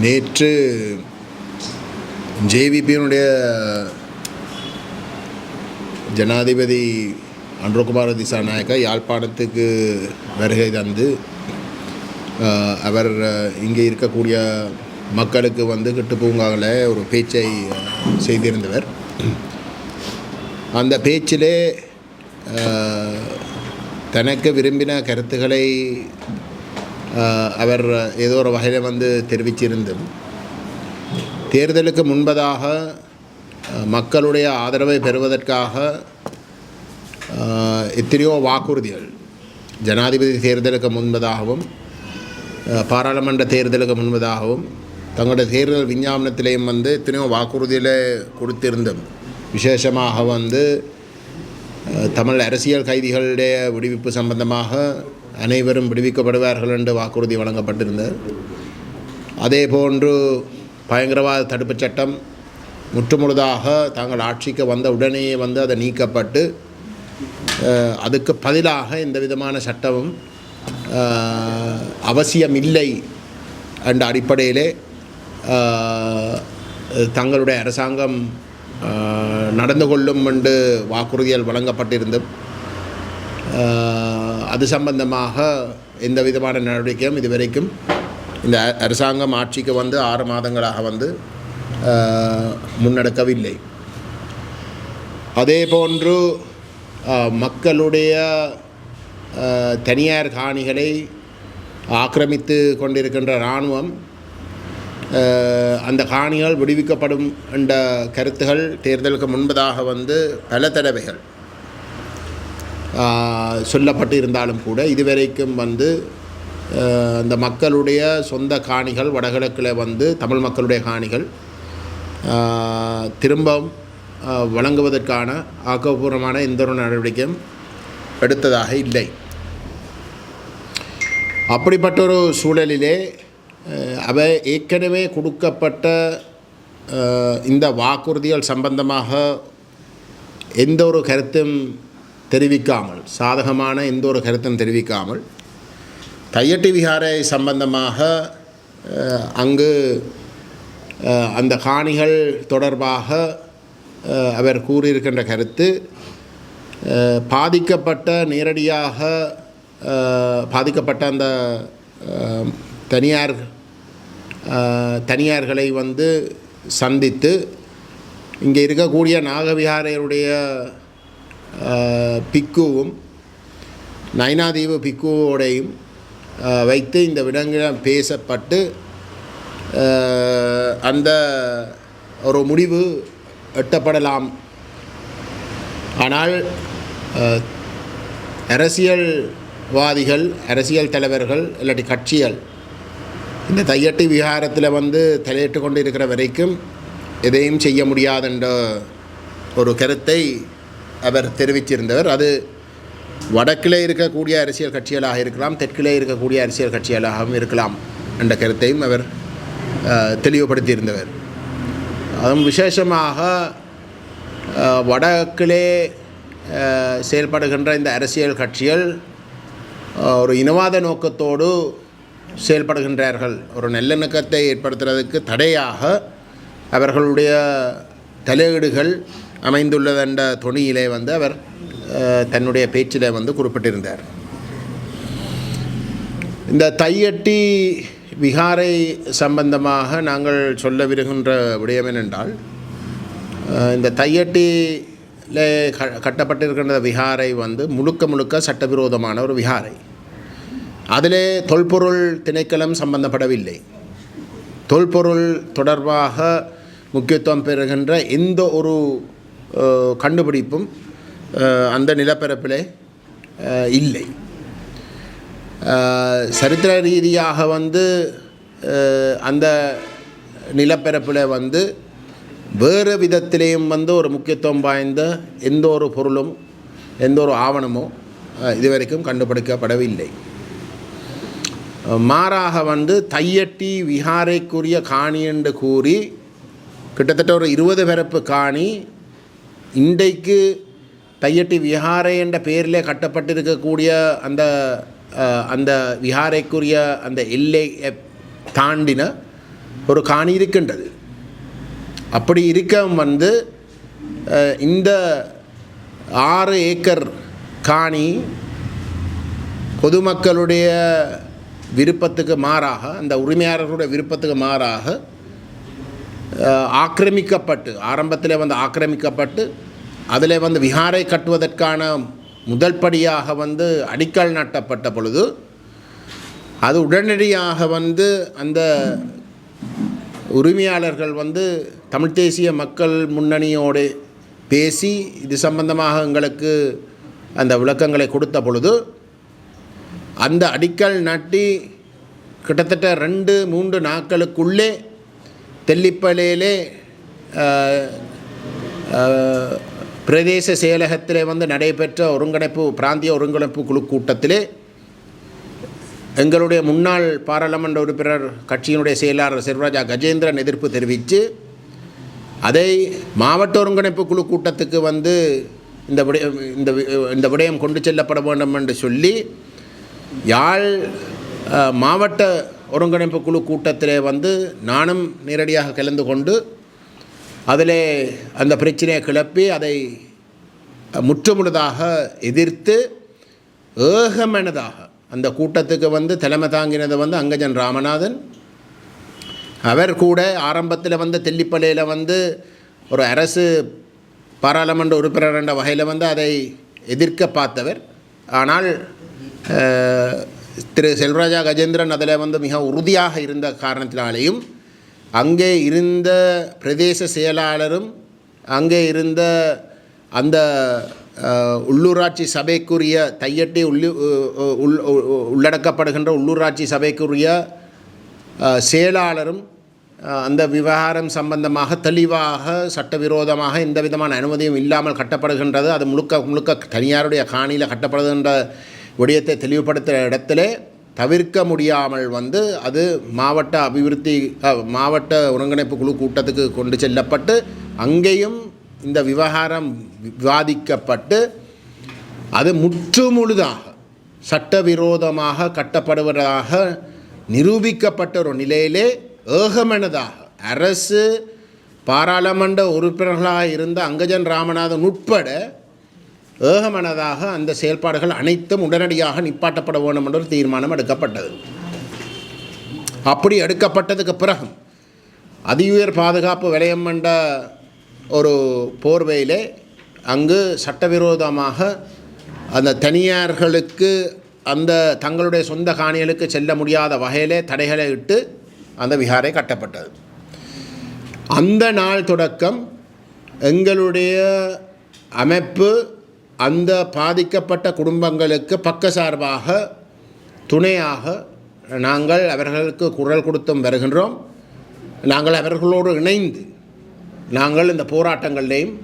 நேற்று ஜேவிபியினுடைய ஜனாதிபதி அன்றகுமார திசாநாயக்கா யாழ்ப்பாணத்துக்கு வருகை தந்து அவர் இங்கே இருக்கக்கூடிய மக்களுக்கு வந்து கிட்டுப்பூங்காவில் ஒரு பேச்சை செய்திருந்தவர். அந்த பேச்சிலே தனக்கு விரும்பின கருத்துக்களை அவர் ஏதோ ஒரு வகையில் வந்து தெரிவிச்சிருந்தும் தேர்தலுக்கு முன்பதாக மக்களுடைய ஆதரவை பெறுவதற்காக எத்தனையோ வாக்குறுதிகள் ஜனாதிபதி தேர்தலுக்கு முன்பதாகவும் பாராளுமன்ற தேர்தலுக்கு முன்பதாகவும் தங்களுடைய தேர்தல் விஞ்ஞாபனத்திலேயும் வந்து எத்தனையோ வாக்குறுதியில் கொடுத்திருந்தோம் விசேஷமாக வந்து தமிழ் அரசியல் கைதிகளுடைய விடுவிப்பு சம்பந்தமாக அனைவரும் விடுவிக்கப்படுவார்கள் என்று வாக்குறுதி வழங்கப்பட்டிருந்தது. அதே போன்று பயங்கரவாத தடுப்புச் சட்டம் முற்றுமுழுதாக தாங்கள் ஆட்சிக்கு வந்த உடனேயே வந்து அதை நீக்கப்பட்டு அதுக்கு பதிலாக எந்த விதமான சட்டமும் அவசியமில்லை என்ற அடிப்படையிலே தங்களுடைய அரசாங்கம் நடந்து கொள்ளும் என்று வாக்குறுதிகள் வழங்கப்பட்டிருந்தும் அது சம்பந்தமாக எந்த விதமான நடவடிக்கையும் இதுவரைக்கும் இந்த அரசாங்கம் ஆட்சிக்கு வந்து ஆறு மாதங்களாக வந்து முன்னெடுக்கவில்லை. அதே போன்று மக்களுடைய தனியார் காணிகளை ஆக்கிரமித்து கொண்டிருக்கின்ற இராணுவம் அந்த காணிகள் விடுவிக்கப்படும் என்ற கருத்துகள் தேர்தலுக்கு முன்பதாக வந்து பல தடவைகள் சொல்லப்பட்டு இருந்தாலும் கூட இதுவரைக்கும் வந்து இந்த அந்த மக்களுடைய சொந்த காணிகள் வடகிழக்கில் வந்து தமிழ் மக்களுடைய காணிகள் திரும்பவும் வழங்குவதற்கான ஆக்கப்பூர்வமான எந்த ஒரு நடவடிக்கையும் எடுத்ததாக இல்லை. அப்படிப்பட்ட ஒரு சூழலிலே அவை அவ ஏற்கனவே கொடுக்கப்பட்ட இந்த வாக்குறுதிகள் சம்பந்தமாக எந்த ஒரு கருத்தும் தெரிவிக்காமல் சாதகமான எந்த ஒரு கருத்தும் தெரிவிக்காமல் தையட்டி விகாரை சம்பந்தமாக அங்கு அந்த காணிகள் தொடர்பாக அவர் கூறியிருக்கின்ற கருத்து பாதிக்கப்பட்ட நேரடியாக பாதிக்கப்பட்ட அந்த தனியார் தனியார்களை வந்து சந்தித்து இங்கே இருக்கக்கூடிய நாகவிகாரையருடைய பிக்குவும் நைனாதீவு பிக்குவோடையும் வைத்து இந்த விடங்கிடம் பேசப்பட்டு அந்த ஒரு முடிவு எட்டப்படலாம். ஆனால் அரசியல்வாதிகள் அரசியல் தலைவர்கள் இல்லாட்டி கட்சிகள் இந்த தையட்டி விகாரத்தில் வந்து தலையிட்டு கொண்டு இருக்கிற வரைக்கும் எதையும் செய்ய முடியாதென்ற ஒரு கருத்தை அவர் தெரிவித்திருந்தவர். அது வடக்கிலே இருக்கக்கூடிய அரசியல் கட்சிகளாக இருக்கலாம் தெற்கிலே இருக்கக்கூடிய அரசியல் கட்சிகளாகவும் இருக்கலாம் என்ற கருத்தையும் அவர் தெளிவுபடுத்தியிருந்தவர். அதுவும் விசேஷமாக வடக்கிலே செயல்படுகின்ற இந்த அரசியல் கட்சிகள் ஒரு இனவாத நோக்கத்தோடு செயல்படுகின்றார்கள். ஒரு நல்லிணக்கத்தை ஏற்படுத்துறதுக்கு தடையாக அவர்களுடைய தலையீடுகள் அமைந்துள்ளதென்ற தொனியிலே வந்து அவர் தன்னுடைய பேச்சில் வந்து குறிப்பிட்டிருந்தார். இந்த தையட்டி விகாரை சம்பந்தமாக நாங்கள் சொல்ல விருகின்ற விடயம் என்னென்றால் இந்த தையட்டியில் க கட்டப்பட்டிருக்கின்ற விகாரை வந்து முழுக்க முழுக்க சட்டவிரோதமான ஒரு விகாரை. அதிலே தொல்பொருள் திணைக்களம் சம்பந்தப்படவில்லை. தொல்பொருள் தொடர்பாக முக்கியத்துவம் பெறுகின்ற எந்த ஒரு கண்டுபிடிப்பும் அந்த நிலப்பரப்பிலே இல்லை. சரித்திர ரீதியாக வந்து அந்த நிலப்பரப்பில் வந்து வேறு விதத்திலேயும் வந்து ஒரு முக்கியத்துவம் வாய்ந்த எந்த ஒரு பொருளும் எந்த ஒரு ஆவணமோ இதுவரைக்கும் கண்டுபிடிக்கப்படவில்லை. மாறாக வந்து தையட்டி விஹாரைக்குரிய காணி என்று கூறி கிட்டத்தட்ட ஒரு இருபது பிறப்பு காணி இன்றைக்கு தையட்டி விஹாரை என்ற பெயரிலே கட்டப்பட்டிருக்கக்கூடிய அந்த அந்த விஹாரைக்குரிய அந்த எல்லை தாண்டின ஒரு காணி இருக்கின்றது. அப்படி இருக்க வந்து இந்த ஆறு ஏக்கர் காணி பொதுமக்களுடைய விருப்பத்துக்கு மாறாக அந்த உரிமையாளர்களுடைய விருப்பத்துக்கு மாறாக ஆக்கிரமிக்கப்பட்டு ஆரம்பத்தில் வந்து ஆக்கிரமிக்கப்பட்டு அதில் வந்து விஹாரை கட்டுவதற்கான முதல் படியாக வந்து அடிக்கல் நாட்டப்பட்ட பொழுது அது உடனடியாக வந்து அந்த உரிமையாளர்கள் வந்து தமிழ் தேசிய மக்கள் முன்னணியோடு பேசி இது சம்பந்தமாக எங்களுக்கு அந்த விளக்கங்களை கொடுத்த பொழுது அந்த அடிக்கல் நாட்டி கிட்டத்தட்ட ரெண்டு மூன்று நாட்களுக்குள்ளே தெல்லிப்பலையிலே பிரதேச செயலகத்திலே வந்து நடைபெற்ற ஒருங்கிணைப்பு பிராந்திய ஒருங்கிணைப்பு குழு கூட்டத்திலே எங்களுடைய முன்னாள் பாராளுமன்ற உறுப்பினர் கட்சியினுடைய செயலாளர் செல்வராஜா கஜேந்திரன் எதிர்ப்பு தெரிவித்து அதை மாவட்ட ஒருங்கிணைப்பு குழு கூட்டத்துக்கு வந்து இந்த விடயம் இந்த இந்த விடயம் கொண்டு செல்லப்பட வேண்டும் என்று சொல்லி யாழ் மாவட்ட ஒருங்கிணைப்பு குழு கூட்டத்திலே வந்து நானும் நேரடியாக கலந்து கொண்டு அதிலே அந்த பிரச்சனையை கிளப்பி அதை முற்றுமுழுதாக எதிர்த்து ஏகமனதாக அந்த கூட்டத்துக்கு வந்து தலைமை தாங்கினது வந்து அங்கஜன் ராமநாதன். அவர் கூட ஆரம்பத்தில் வந்து தெல்லிப்பள்ளியில் வந்து ஒரு அரசு பாராளுமன்ற உறுப்பினர் என்ற வகையில் வந்து அதை எதிர்க்க பார்த்தவர். ஆனால் திரு செல்வராஜா கஜேந்திரன் அதில் வந்து மிக உறுதியாக இருந்த காரணத்தினாலேயும் அங்கே இருந்த பிரதேச செயலாளரும் அங்கே இருந்த அந்த உள்ளூராட்சி சபைக்குரிய தையட்டி உள்ளு உள் உள்ளடக்கப்படுகின்ற உள்ளூராட்சி சபைக்குரிய செயலாளரும் அந்த விவகாரம் சம்பந்தமாக தெளிவாக சட்டவிரோதமாக எந்த விதமான அனுமதியும் இல்லாமல் கட்டப்படுகின்றது. அது முழுக்க முழுக்க தனியாருடைய காணியில் கட்டப்படுகின்ற விடயத்தை தெளிவுபடுத்துகிற இடத்துல தவிர்க்க முடியாமல் வந்து அது மாவட்ட அபிவிருத்தி மாவட்ட ஒருங்கிணைப்பு குழு கூட்டத்துக்கு கொண்டு செல்லப்பட்டு அங்கேயும் இந்த விவகாரம் விவாதிக்கப்பட்டு அது முற்றுமுழுதாக சட்டவிரோதமாக கட்டப்படுவதாக நிரூபிக்கப்பட்ட ஒரு நிலையிலே ஏகமனதாக அரசு பாராளுமன்ற உறுப்பினர்களாக இருந்த அங்கஜன் ராமநாதன் உட்பட ஏகமனதாக அந்த செயல்பாடுகள் அனைத்தும் உடனடியாக நிப்பாட்டப்பட வேண்டும் என்ற ஒரு தீர்மானம் எடுக்கப்பட்டது. அப்படி எடுக்கப்பட்டதுக்கு பிறகும் அதியுயர் பாதுகாப்பு விலையம் என்ற ஒரு போர்வையிலே அங்கு சட்டவிரோதமாக அந்த தனியார்களுக்கு அந்த தங்களுடைய சொந்த காணிகளுக்கு செல்ல முடியாத வகையிலே தடைகளை இட்டு அந்த விகாரை கட்டப்பட்டது. அந்த நாள் தொடக்கம் எங்களுடைய அமைப்பு அந்த பாதிக்கப்பட்ட குடும்பங்களுக்கு பக்கசார்பாக துணையாக நாங்கள் அவர்களுக்கு குரல் கொடுத்தும் வருகின்றோம். நாங்கள் அவர்களோடு இணைந்து நாங்கள் இந்த போராட்டங்களையும்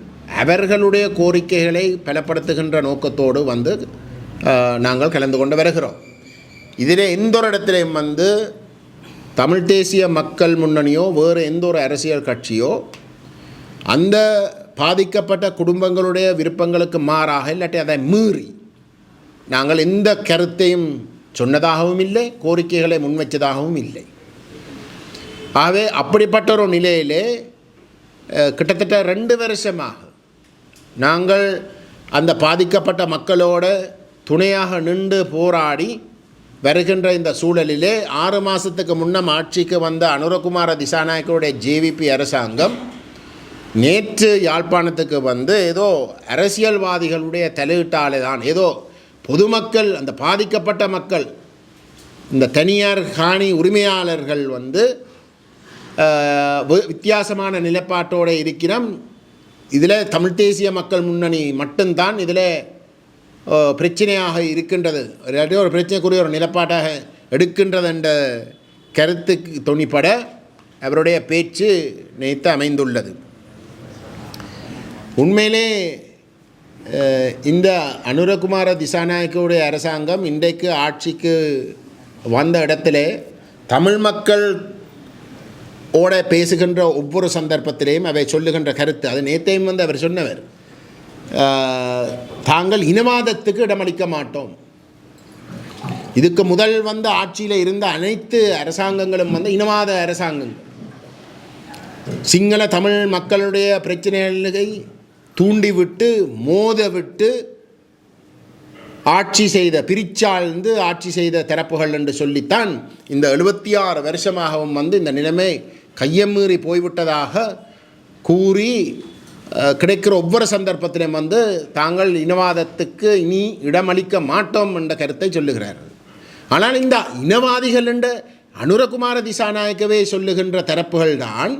அவர்களுடைய கோரிக்கைகளை பலப்படுத்துகின்ற நோக்கத்தோடு வந்து நாங்கள் கலந்து கொண்டு வருகிறோம். இதில் எந்த ஒரு இடத்திலையும் வந்து தமிழ் தேசிய மக்கள் முன்னணியோ வேறு எந்த ஒரு அரசியல் கட்சியோ அந்த பாதிக்கப்பட்ட குடும்பங்களுடைய விருப்பங்களுக்கு மாறாக இல்லாட்டி அதை மீறி நாங்கள் எந்த கருத்தையும் சொன்னதாகவும் இல்லை கோரிக்கைகளை முன்வைச்சதாகவும் இல்லை. ஆகவே அப்படிப்பட்ட ஒரு நிலையிலே கிட்டத்தட்ட ரெண்டு வருஷமாக நாங்கள் அந்த பாதிக்கப்பட்ட மக்களோட துணையாக நின்று போராடி வருகின்ற இந்த சூழலிலே ஆறு மாதத்துக்கு முன்னம் ஆட்சிக்கு வந்த அனுரகுமார திசாநாயக்கருடைய ஜேவிபி அரசாங்கம் நேற்று யாழ்ப்பாணத்துக்கு வந்து ஏதோ அரசியல்வாதிகளுடைய தலையீட்டாலே தான் ஏதோ பொதுமக்கள் அந்த பாதிக்கப்பட்ட மக்கள் இந்த தனியார் காணி உரிமையாளர்கள் வந்து வி- வித்தியாசமான நிலைப்பாட்டோடு இருக்கிறோம். இதில் தமிழ் தேசிய மக்கள் முன்னணி மட்டும்தான் இதில் பிரச்சனையாக இருக்கின்றது. இல்லாட்டி ஒரு பிரச்சனைக்குரிய ஒரு நிலப்பாட்டாக எடுக்கின்றது என்ற கருத்துக்கு துணிப்பட அவருடைய பேச்சு நினைத்து அமைந்துள்ளது. உண்மையிலே இந்த அனுரகுமார திசாநாயக்கவுடைய அரசாங்கம் இன்றைக்கு ஆட்சிக்கு வந்த இடத்திலே தமிழ் மக்கள் ஓட பேசுகின்ற ஒவ்வொரு சந்தர்ப்பத்திலேயும் அவை சொல்லுகின்ற கருத்து. அது நேத்தையும் வந்து அவர் சொன்னவர். தாங்கள் இனவாதத்துக்கு இடமளிக்க மாட்டோம். இதுக்கு முதல் வந்த ஆட்சியில் இருந்த அனைத்து அரசாங்கங்களும் வந்து இனவாத அரசாங்கங்கள். சிங்கள தமிழ் மக்களுடைய பிரச்சனைகளை தூண்டிவிட்டு மோதவிட்டு ஆட்சி செய்த பிரிச்சாழ்ந்து ஆட்சி செய்த தரப்புகள் என்று சொல்லித்தான் இந்த எழுபத்தி ஆறு வருஷமாகவும் வந்து இந்த நிலைமை கையமீறி போய்விட்டதாக கூறி கிடைக்கிற ஒவ்வொரு சந்தர்ப்பத்திலும் வந்து தாங்கள் இனவாதத்துக்கு இனி இடமளிக்க மாட்டோம் என்ற கருத்தை சொல்லுகிறார்கள். ஆனால் இந்த இனவாதிகள் என்ற அனுரகுமார திசாநாயக்கவே சொல்லுகின்ற தரப்புகள் தான்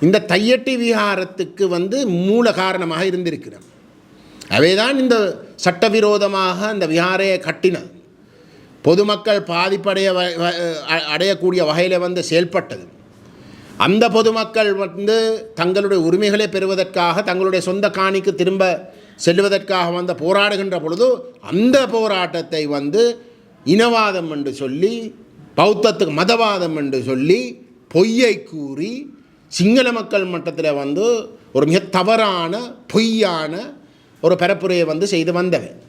இந்த தையட்டி விகாரத்துக்கு வந்து மூல காரணமாக இருந்திருக்கிறது அவைதான் இந்த சட்டவிரோதமாக அந்த விகாரையை கட்டினது. பொதுமக்கள் பாதிப்படைய வ- அடையக்கூடிய வகையில் வந்து செயல்பட்டது. அந்த பொதுமக்கள் வந்து தங்களுடைய உரிமைகளை பெறுவதற்காக தங்களுடைய சொந்த காணிக்கு திரும்ப செல்வதற்காக வந்து போராடுகின்ற பொழுது அந்த போராட்டத்தை வந்து இனவாதம் என்று சொல்லி பௌத்தத்துக்கு மதவாதம் என்று சொல்லி பொய்யை கூறி சிங்கள மக்கள் மட்டத்தில் வந்து ஒரு மிக தவறான பொய்யான ஒரு பரப்புரையை வந்து செய்து வந்தவன்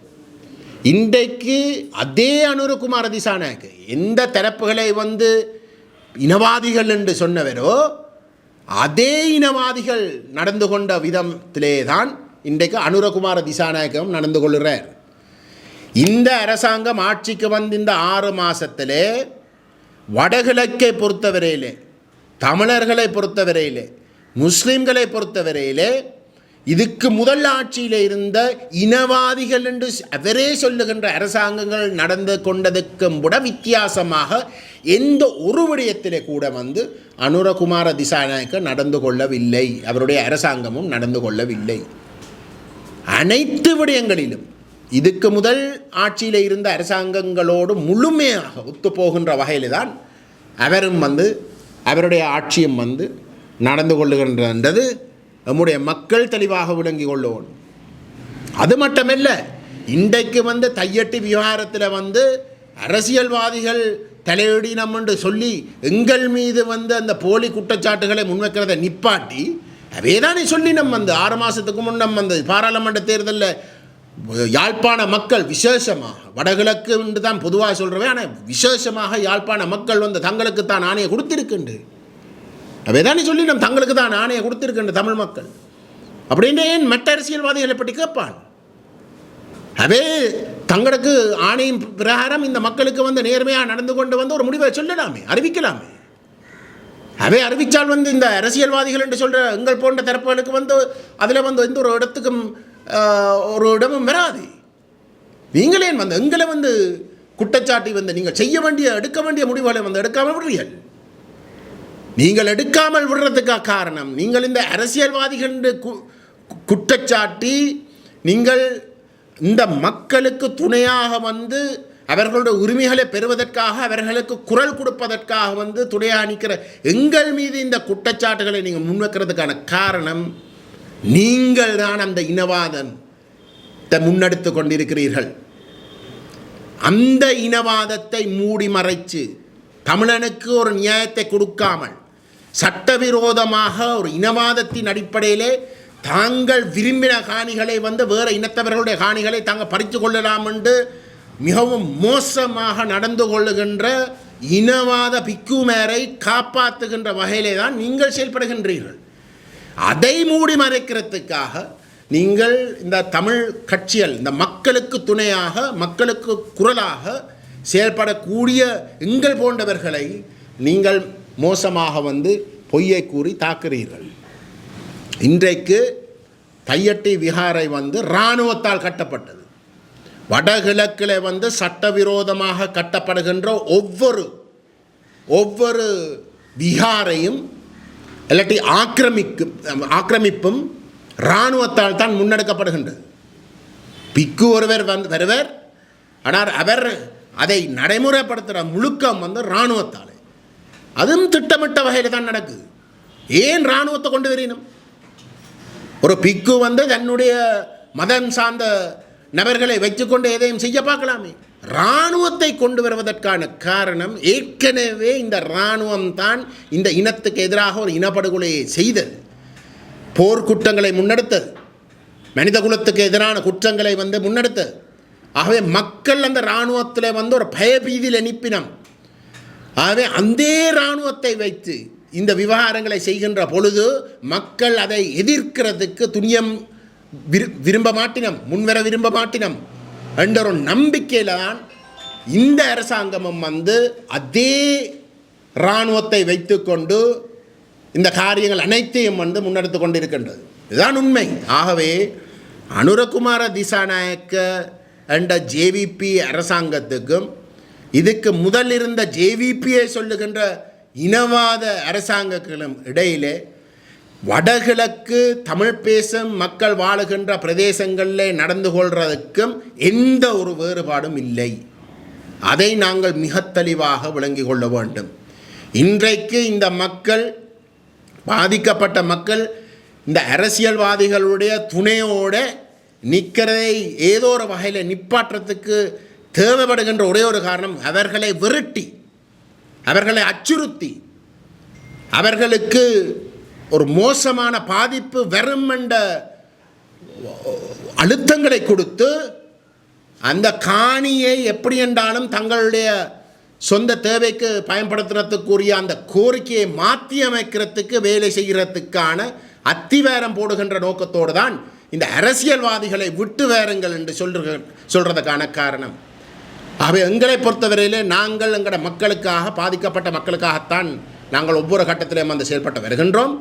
இன்றைக்கு அதே அனுரகுமார திசாநாயக்கு எந்த தரப்புகளை வந்து இனவாதிகள் என்று சொன்னவரோ அதே இனவாதிகள் நடந்து கொண்ட விதத்திலே தான் இன்றைக்கு அனுரகுமார திசாநாயகம் நடந்து கொள்கிறார். இந்த அரசாங்கம் ஆட்சிக்கு வந்த இந்த ஆறு மாதத்திலே வடகிழக்கை பொறுத்தவரையிலே தமிழர்களை பொறுத்தவரையிலே முஸ்லீம்களை பொறுத்தவரையிலே இதுக்கு முதல் ஆட்சியில் இருந்த இனவாதிகள் என்று அவரே சொல்லுகின்ற அரசாங்கங்கள் நடந்து கொண்டதுக்கும் கூட வித்தியாசமாக எந்த ஒரு விடயத்திலே கூட வந்து அனுரகுமார திசாநாயக்க நடந்து கொள்ளவில்லை. அவருடைய அரசாங்கமும் நடந்து கொள்ளவில்லை. அனைத்து விடயங்களிலும் இதுக்கு முதல் ஆட்சியில் இருந்த அரசாங்கங்களோடு முழுமையாக ஒத்துப்போகின்ற வகையில் தான் அவரும் வந்து அவருடைய ஆட்சியும் வந்து நடந்து கொள்ளுகின்றது. நம்முடைய மக்கள் தெளிவாக விளங்கி கொள்ளுவோம். அது மட்டுமல்ல இன்றைக்கு வந்து தையட்டி விவகாரத்தில் வந்து அரசியல்வாதிகள் தலையிடினம் என்று சொல்லி எங்கள் மீது வந்து அந்த போலி குற்றச்சாட்டுகளை முன்வைக்கிறதை நிப்பாட்டி அவேதானே சொல்லி நம்ம வந்து ஆறு மாதத்துக்கு முன்னம் வந்து பாராளுமன்ற தேர்தலில் யாழ்ப்பாண மக்கள் விசேஷமாக வடகிழக்கு என்று தான் பொதுவாக சொல்கிறவே ஆனால் விசேஷமாக யாழ்ப்பாண மக்கள் வந்து தங்களுக்கு தான் ஆணையை கொடுத்திருக்கின்று. அவைதானே சொல்லி நம் தங்களுக்கு தான் ஆணையை கொடுத்திருக்கின்ற தமிழ் மக்கள். அப்படின்னு ஏன் மற்ற அரசியல்வாதிகளை பற்றி கேட்பான் அவே தங்களுக்கு ஆணையின் பிரகாரம் இந்த மக்களுக்கு வந்து நேர்மையாக நடந்து கொண்டு வந்து ஒரு முடிவை சொல்லலாமே அறிவிக்கலாமே. அவை அறிவித்தால் வந்து இந்த அரசியல்வாதிகள் என்று சொல்கிற எங்கள் போன்ற தரப்புகளுக்கு வந்து அதில் வந்து எந்த ஒரு இடத்துக்கும் ஒரு இடமும் வராது. நீங்களே வந்து எங்களை வந்து குற்றச்சாட்டி வந்து நீங்கள் செய்ய வேண்டிய எடுக்க வேண்டிய முடிவுகளை வந்து எடுக்காமல் விடுறீர்கள். நீங்கள் எடுக்காமல் விடுறதுக்காக காரணம் நீங்கள் இந்த அரசியல்வாதிகள் கு- கு- குற்றச்சாட்டி நீங்கள் இந்த மக்களுக்கு துணையாக வந்து அவர்களுடைய உரிமைகளை பெறுவதற்காக அவர்களுக்கு குரல் கொடுப்பதற்காக வந்து துணையாக நிற்கிற எங்கள் மீது இந்த குற்றச்சாட்டுகளை நீங்கள் முன்வைக்கிறதுக்கான காரணம் நீங்கள் தான் அந்த இனவாதம் முன்னெடுத்து கொண்டிருக்கிறீர்கள். அந்த இனவாதத்தை மூடி மறைச்சு தமிழனுக்கு ஒரு நியாயத்தை கொடுக்காமல் சட்டவிரோதமாக ஒரு இனவாதத்தின் அடிப்படையிலே தாங்கள் விரும்பின காணிகளை வந்து வேறு இனத்தவர்களுடைய காணிகளை தாங்கள் பறித்து கொள்ளலாம் என்று மிகவும் மோசமாக நடந்து கொள்ளுகின்ற இனவாத பிக்குமேரை காப்பாற்றுகின்ற வகையிலே தான் நீங்கள் செயல்படுகின்றீர்கள். அதை மூடி மறைக்கிறதுக்காக நீங்கள் இந்த தமிழ் கட்சிகள் இந்த மக்களுக்கு துணையாக மக்களுக்கு குரலாக செயல்படக்கூடிய எங்கள் போன்றவர்களை நீங்கள் மோசமாக வந்து பொய்யை கூறி தாக்குறீர்கள். இன்றைக்கு தையட்டி விகாரை வந்து இராணுவத்தால் கட்டப்பட்டது. வடகிழக்கில் வந்து சட்டவிரோதமாக கட்டப்படுகின்ற ஒவ்வொரு ஒவ்வொரு விகாரையும் இல்லாட்டி ஆக்கிரமிக்கும் ஆக்கிரமிப்பும் இராணுவத்தால் தான் முன்னெடுக்கப்படுகின்றது. பிக்கு ஒருவர் வந்து வருவர் ஆனால் அவர் அதை நடைமுறைப்படுத்துகிற முழுக்கம் வந்து இராணுவத்தால். அதுவும் திட்டமிட்ட வகையில் தான் நடக்குது. ஏன் இராணுவத்தை கொண்டு வரணும் ஒரு பிக்கு வந்து தன்னுடைய மதம் சார்ந்த நபர்களை வைத்துக்கொண்டு எதையும் செய்ய பார்க்கலாமே. இராணுவத்தை கொண்டு வருவதற்கான காரணம் ஏற்கனவே இந்த இராணுவம் தான் இந்த இனத்துக்கு எதிராக ஒரு இனப்படுகொலையை செய்தது. போர்க்குற்றங்களை முன்னெடுத்தது. மனித குலத்துக்கு எதிரான குற்றங்களை வந்து முன்னெடுத்தது. ஆகவே மக்கள் அந்த இராணுவத்தில் வந்து ஒரு பயபீதியில் அனுப்பினம் ஆகவே அந்த இராணுவத்தை வைத்து இந்த விவகாரங்களை செய்கின்ற பொழுது மக்கள் அதை எதிர்க்கிறதுக்கு துணியம் விரு விரும்ப மாட்டினம் முன்வர விரும்ப மாட்டினம். என்ற ஒரு நம்பிக்கையில் தான் இந்த அரசாங்கமும் வந்து அதே இராணுவத்தை வைத்துக்கொண்டு இந்த காரியங்கள் அனைத்தையும் வந்து முன்னெடுத்து கொண்டிருக்கின்றது. இதுதான் உண்மை. ஆகவே அனுரகுமார திசாநாயக்க என்ற ஜேவிபி அரசாங்கத்துக்கும் இதுக்கு முதல் இருந்த ஜேவிபியை சொல்லுகின்ற இனவாத அரசாங்கங்களும் இடையிலே வடகிழக்கு தமிழ் பேசும் மக்கள் வாழுகின்ற பிரதேசங்களில் நடந்து கொள்வதற்கும் எந்த ஒரு வேறுபாடும் இல்லை. அதை நாங்கள் மிக தெளிவாக விளங்கிக் கொள்ள வேண்டும். இன்றைக்கு இந்த மக்கள் பாதிக்கப்பட்ட மக்கள் இந்த அரசியல்வாதிகளுடைய துணையோடு நிற்கிறதை ஏதோ ஒரு வகையில் நிப்பாற்றத்துக்கு தேவைப்படுகின்ற ஒரே ஒரு காரணம் அவர்களை விரட்டி அவர்களை அச்சுறுத்தி அவர்களுக்கு ஒரு மோசமான பாதிப்பு வரும் என்ற அழுத்தங்களை கொடுத்து அந்த காணியை எப்படி என்றாலும் தங்களுடைய சொந்த தேவைக்கு பயன்படுத்துறதுக்குரிய அந்த கோரிக்கையை மாற்றி அமைக்கிறதுக்கு வேலை செய்கிறதுக்கான அத்திவேரம் போடுகின்ற நோக்கத்தோடு தான் இந்த அரசியல்வாதிகளை விட்டு வேறுங்கள் என்று சொல்ற சொல்கிறதுக்கான காரணம். அவை எங்களை பொறுத்தவரையிலே நாங்கள் எங்களோட மக்களுக்காக பாதிக்கப்பட்ட மக்களுக்காகத்தான் நாங்கள் ஒவ்வொரு கட்டத்திலையும் வந்து செயல்பட்டு வருகின்றோம்.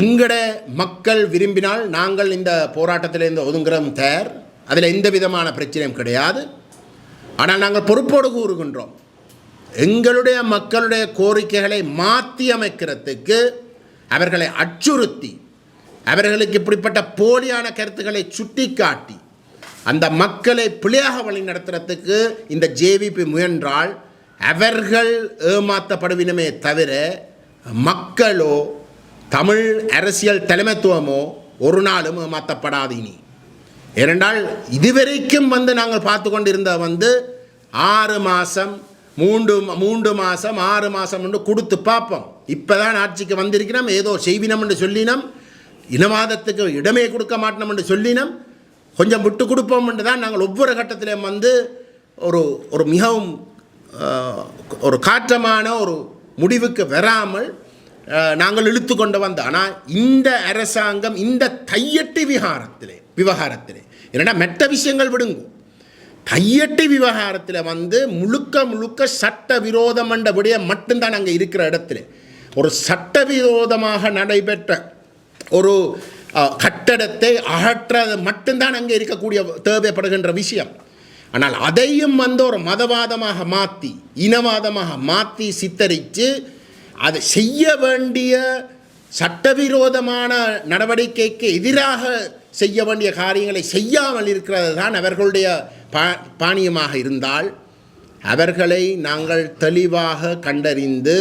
எங்கட மக்கள் விரும்பினால் நாங்கள் இந்த போராட்டத்திலிருந்து ஒதுங்குறோம் தயார். அதில் எந்த விதமான பிரச்சனையும் கிடையாது. ஆனால் நாங்கள் பொறுப்போடு கூறுகின்றோம். எங்களுடைய மக்களுடைய கோரிக்கைகளை மாற்றி அமைக்கிறதுக்கு அவர்களை அச்சுறுத்தி அவர்களுக்கு இப்படிப்பட்ட போலியான கருத்துக்களை சுட்டிக்காட்டி அந்த மக்களை பிழையாக வழி நடத்துறதுக்கு இந்த ஜேவிபி முயன்றால் அவர்கள் ஏமாற்றப்படுவினமே தவிர மக்களோ தமிழ் அரசியல் தலைமைத்துவமோ ஒரு நாளும் ஏமாற்றப்படாது இனி. ஏனென்றால் இதுவரைக்கும் வந்து நாங்கள் பார்த்து கொண்டிருந்த வந்து ஆறு மாதம் மூன்று மூன்று மாதம் ஆறு மாதம் என்று கொடுத்து பார்ப்போம். இப்போ தான் ஆட்சிக்கு வந்திருக்கிறோம். ஏதோ செய்வினம் என்று சொல்லினோம். இனவாதத்துக்கு இடமே கொடுக்க மாட்டோம் என்று சொல்லினோம். கொஞ்சம் விட்டு கொடுப்போம் என்று தான் நாங்கள் ஒவ்வொரு கட்டத்திலையும் வந்து ஒரு ஒரு மிகவும் ஒரு காற்றமான ஒரு முடிவுக்கு வராமல் நாங்கள் இழுத்து கொண்டு வந்தோம் ஆனால் இந்த அரசாங்கம் இந்த தையட்டு விகாரத்திலே விவகாரத்திலே என்னடா மெட்ட விஷயங்கள் விடுங்கும். கையட்டி விவகாரத்தில் வந்து முழுக்க முழுக்க சட்ட விரோதம் என்ற விடயம் மட்டும்தான் அங்கே இருக்கிற இடத்துல. ஒரு சட்டவிரோதமாக நடைபெற்ற ஒரு கட்டடத்தை அகற்றது மட்டும்தான் அங்கே இருக்கக்கூடிய தேவைப்படுகின்ற விஷயம். ஆனால் அதையும் வந்து ஒரு மதவாதமாக மாற்றி இனவாதமாக மாற்றி சித்தரித்து அதை செய்ய வேண்டிய சட்டவிரோதமான நடவடிக்கைக்கு எதிராக செய்ய வேண்டிய காரியங்களை செய்யாமல் இருக்கிறது தான் அவர்களுடைய பா பாணியமாக இருந்தால் அவர்களை நாங்கள் தெளிவாக கண்டறிந்து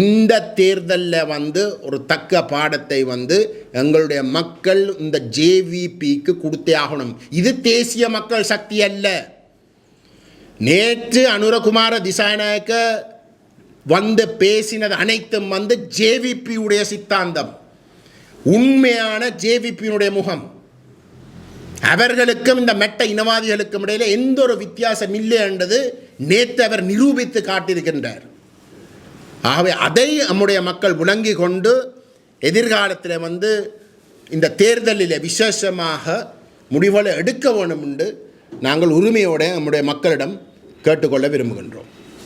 இந்த தேர்தலில் வந்து ஒரு தக்க பாடத்தை வந்து எங்களுடைய மக்கள் இந்த ஜேவிபிக்கு கொடுத்தே ஆகணும். இது தேசிய மக்கள் சக்தி அல்ல. நேற்று அனுரகுமார திசாநாயக்க வந்து பேசினது அனைத்தும் வந்து ஜேவிபியுடைய சித்தாந்தம். உண்மையான ஜேவிபியினுடைய முகம். அவர்களுக்கும் இந்த மெட்ட இனவாதிகளுக்கும் இடையில எந்த ஒரு வித்தியாசம் இல்லை என்றது நேற்று அவர் நிரூபித்து காட்டியிருக்கின்றார். ஆகவே அதை நம்முடைய மக்கள் விளங்கி கொண்டு எதிர்காலத்தில் வந்து இந்த தேர்தலில் விசேஷமாக முடிவுகளை எடுக்க வேண்டும் என்று நாங்கள் உரிமையோடு நம்முடைய மக்களிடம் கேட்டுக்கொள்ள விரும்புகின்றோம்.